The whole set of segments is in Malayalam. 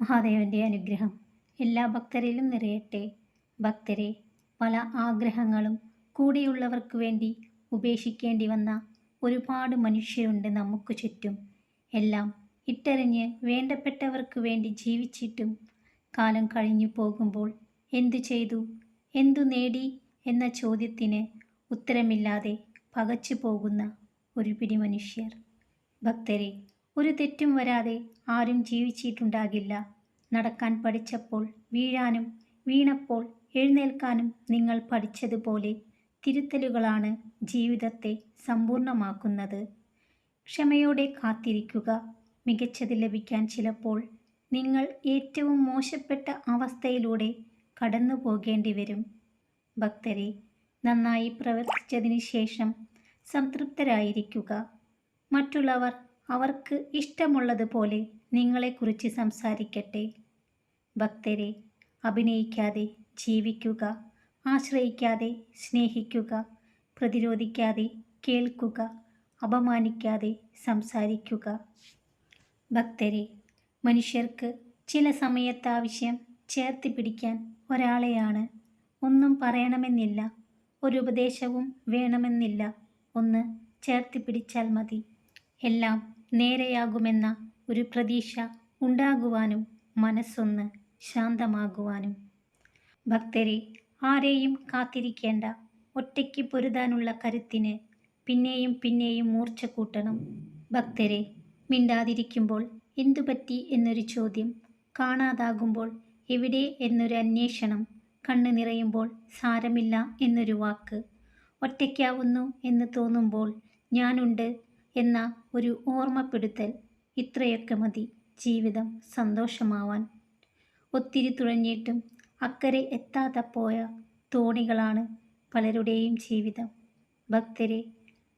മഹാദേവന്റെ അനുഗ്രഹം എല്ലാ ഭക്തരിലും നിറയട്ടെ. ഭക്തരെ പല ആഗ്രഹങ്ങളും കൂടെയുള്ളവർക്ക് വേണ്ടി ഉപേക്ഷിക്കേണ്ടി വന്ന ഒരുപാട് മനുഷ്യരുണ്ട് നമുക്ക് ചുറ്റും. എല്ലാം ഇട്ടറിഞ്ഞ് വേണ്ടപ്പെട്ടവർക്ക് വേണ്ടി ജീവിച്ചിട്ടും കാലം കഴിഞ്ഞു പോകുമ്പോൾ എന്തു ചെയ്തു എന്തു നേടി എന്ന ചോദ്യത്തിന് ഉത്തരമില്ലാതെ പകച്ചു പോകുന്ന ഒരു പിടി മനുഷ്യർ. ഭക്തരെ ഒരു തെറ്റും വരാതെ ആരും ജീവിച്ചിട്ടുണ്ടാകില്ല. നടക്കാൻ പഠിച്ചപ്പോൾ വീഴാനും വീണപ്പോൾ എഴുന്നേൽക്കാനും നിങ്ങൾ പഠിച്ചതുപോലെ തിരുത്തലുകളാണ് ജീവിതത്തെ സമ്പൂർണമാക്കുന്നത് ക്ഷമയോടെ കാത്തിരിക്കുക. മികച്ചത് ലഭിക്കാൻ ചിലപ്പോൾ നിങ്ങൾ ഏറ്റവും മോശപ്പെട്ട അവസ്ഥയിലൂടെ കടന്നു പോകേണ്ടി വരും. ഭക്തരെ നന്നായി പ്രവർത്തിച്ചതിന് ശേഷം സംതൃപ്തരായിരിക്കുക. മറ്റുള്ളവർ അവർക്ക് ഇഷ്ടമുള്ളതുപോലെ നിങ്ങളെക്കുറിച്ച് സംസാരിക്കട്ടെ. ഭക്തരെ അഭിനയിക്കാതെ ജീവിക്കുക ആശ്രയിക്കാതെ സ്നേഹിക്കുക പ്രതിരോധിക്കാതെ കേൾക്കുക അപമാനിക്കാതെ സംസാരിക്കുക. ഭക്തരെ മനുഷ്യർക്ക് ചില സമയത്താവശ്യം ചേർത്ത് പിടിക്കാൻ ഒരാളെയാണ്. ഒന്നും പറയണമെന്നില്ല ഒരു ഉപദേശവും വേണമെന്നില്ല. ഒന്ന് ചേർത്ത് പിടിച്ചാൽ മതി. എല്ലാം നേരെയാകുമെന്ന ഒരു പ്രതീക്ഷ ഉണ്ടാകുവാനും മനസ്സൊന്ന് ശാന്തമാകുവാനും. ഭക്തരെ ആരെയും കാത്തിരിക്കേണ്ട ഒറ്റയ്ക്ക് പൊരുതാനുള്ള കരുത്തിന് പിന്നെയും പിന്നെയും മൂർച്ച കൂട്ടണം. ഭക്തരെ മിണ്ടാതിരിക്കുമ്പോൾ എന്തുപറ്റി എന്നൊരു ചോദ്യം കാണാതാകുമ്പോൾ എവിടെ എന്നൊരു അന്വേഷണം കണ്ണു നിറയുമ്പോൾ സാരമില്ല എന്നൊരു വാക്ക്. ഒറ്റയ്ക്കാവുന്നു എന്ന് തോന്നുമ്പോൾ ഞാനുണ്ട് എന്ന ഒരു ഓർമ്മപ്പെടുത്തൽ ഇത്രയൊക്കെ മതി. ജീവിതം സന്തോഷമാവാൻ. ഒത്തിരി തുഴഞ്ഞിട്ടും അക്കരെ എത്താതെ പോയ തോണികളാണ് പലരുടെയും ജീവിതം. ഭക്തരെ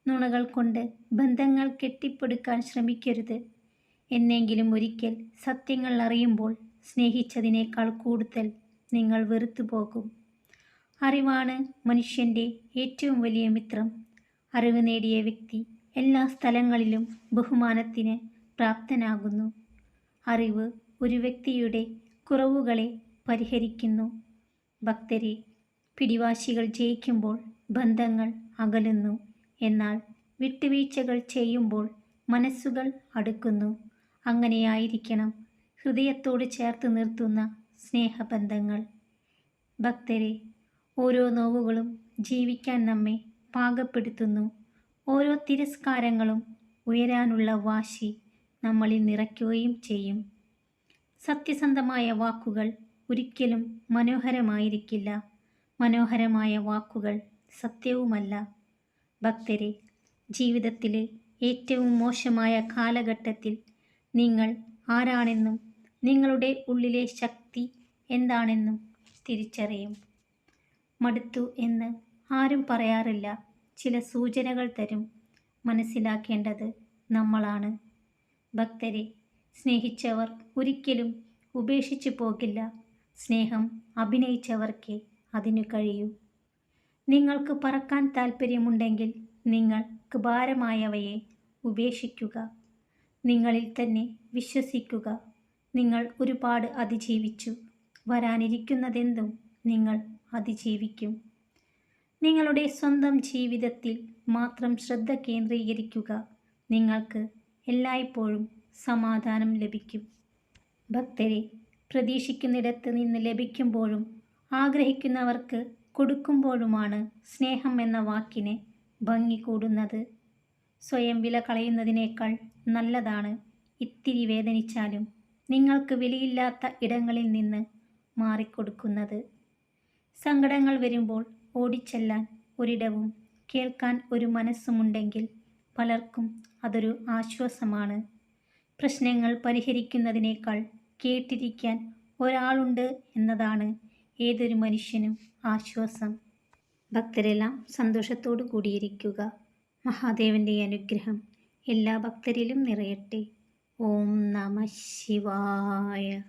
നുണകൾ കൊണ്ട് ബന്ധങ്ങൾ കെട്ടിപ്പടുക്കാൻ ശ്രമിക്കരുത്. എന്നെങ്കിലും ഒരിക്കൽ സത്യങ്ങൾ അറിയുമ്പോൾ സ്നേഹിച്ചതിനേക്കാൾ കൂടുതൽ നിങ്ങൾ വെറുത്തു പോകും. അറിവാണ് മനുഷ്യന്റെ ഏറ്റവും വലിയ മിത്രം. അറിവ് നേടിയ വ്യക്തി എല്ലാ സ്ഥലങ്ങളിലും ബഹുമാനത്തിന് പ്രാപ്തനാകുന്നു. അറിവ് ഒരു വ്യക്തിയുടെ കുറവുകളെ പരിഹരിക്കുന്നു. ഭക്തരെ പിടിവാശികൾ ജയിക്കുമ്പോൾ ബന്ധങ്ങൾ അകലുന്നു. എന്നാൽ വിട്ടുവീഴ്ചകൾ ചെയ്യുമ്പോൾ മനസ്സുകൾ അടുക്കുന്നു. അങ്ങനെയായിരിക്കണം ഹൃദയത്തോട് ചേർത്ത് നിർത്തുന്ന സ്നേഹബന്ധങ്ങൾ. ഭക്തരെ ഓരോ നോവുകളും ജീവിക്കാൻ നമ്മെ പാകപ്പെടുത്തുന്നു. ഓരോ തിരസ്കാരങ്ങളും ഉയരാനുള്ള വാശി നമ്മളിൽ നിറയ്ക്കുകയും ചെയ്യും. സത്യസന്ധമായ വാക്കുകൾ ഒരിക്കലും മനോഹരമായിരിക്കില്ല. മനോഹരമായ വാക്കുകൾ സത്യവുമല്ല. ഭക്തരെ ജീവിതത്തിലെ ഏറ്റവും മോശമായ കാലഘട്ടത്തിൽ നിങ്ങൾ ആരാണെന്നും നിങ്ങളുടെ ഉള്ളിലെ ശക്തി എന്താണെന്നും തിരിച്ചറിയും. മടുത്തു എന്ന് ആരും പറയാറില്ല. ചില സൂചനകൾ തരും. മനസ്സിലാക്കേണ്ടത് നമ്മളാണ്. ഭക്തരെ സ്നേഹിച്ചവർ ഒരിക്കലും ഉപേക്ഷിച്ചു പോകില്ല. സ്നേഹം അഭിനയിച്ചവർക്കേ അതിനു കഴിയൂ. നിങ്ങൾക്ക് പറക്കാൻ താൽപ്പര്യമുണ്ടെങ്കിൽ നിങ്ങൾക്ക് ഭാരമായവയെ ഉപേക്ഷിക്കുക. നിങ്ങളിൽ തന്നെ വിശ്വസിക്കുക. നിങ്ങൾ ഒരുപാട് അതിജീവിച്ചു. വരാനിരിക്കുന്നതെന്തും നിങ്ങൾ അതിജീവിക്കും. നിങ്ങളുടെ സ്വന്തം ജീവിതത്തിൽ മാത്രം ശ്രദ്ധ കേന്ദ്രീകരിക്കുക. നിങ്ങൾക്ക് എല്ലായ്പ്പോഴും സമാധാനം ലഭിക്കും. ഭക്തരെ പ്രതീക്ഷിക്കുന്നിടത്ത് നിന്ന് ലഭിക്കുമ്പോഴും ആഗ്രഹിക്കുന്നവർക്ക് കൊടുക്കുമ്പോഴുമാണ് സ്നേഹം എന്ന വാക്കിന് ഭംഗി കൂടുന്നത്. സ്വയം വില കളയുന്നതിനേക്കാൾ നല്ലതാണ് ഇത്തിരി വേദനിച്ചാലും നിങ്ങൾക്ക് വിലയില്ലാത്ത ഇടങ്ങളിൽ നിന്ന് മാറിക്കൊടുക്കുന്നത്. സങ്കടങ്ങൾ വരുമ്പോൾ ഓടിച്ചെല്ലാൻ ഒരിടവും കേൾക്കാൻ ഒരു മനസ്സുമുണ്ടെങ്കിൽ പലർക്കും അതൊരു ആശ്വാസമാണ്. പ്രശ്നങ്ങൾ പരിഹരിക്കുന്നതിനേക്കാൾ കേട്ടിരിക്കാൻ ഒരാളുണ്ട് എന്നതാണ് ഏതൊരു മനുഷ്യനും ആശ്വാസം. ഭക്തരെല്ലാം സന്തോഷത്തോടു കൂടിയിരിക്കുക. മഹാദേവന്റെ അനുഗ്രഹം എല്ലാ ഭക്തരിലും നിറയട്ടെ. ഓം നമ ശിവായ.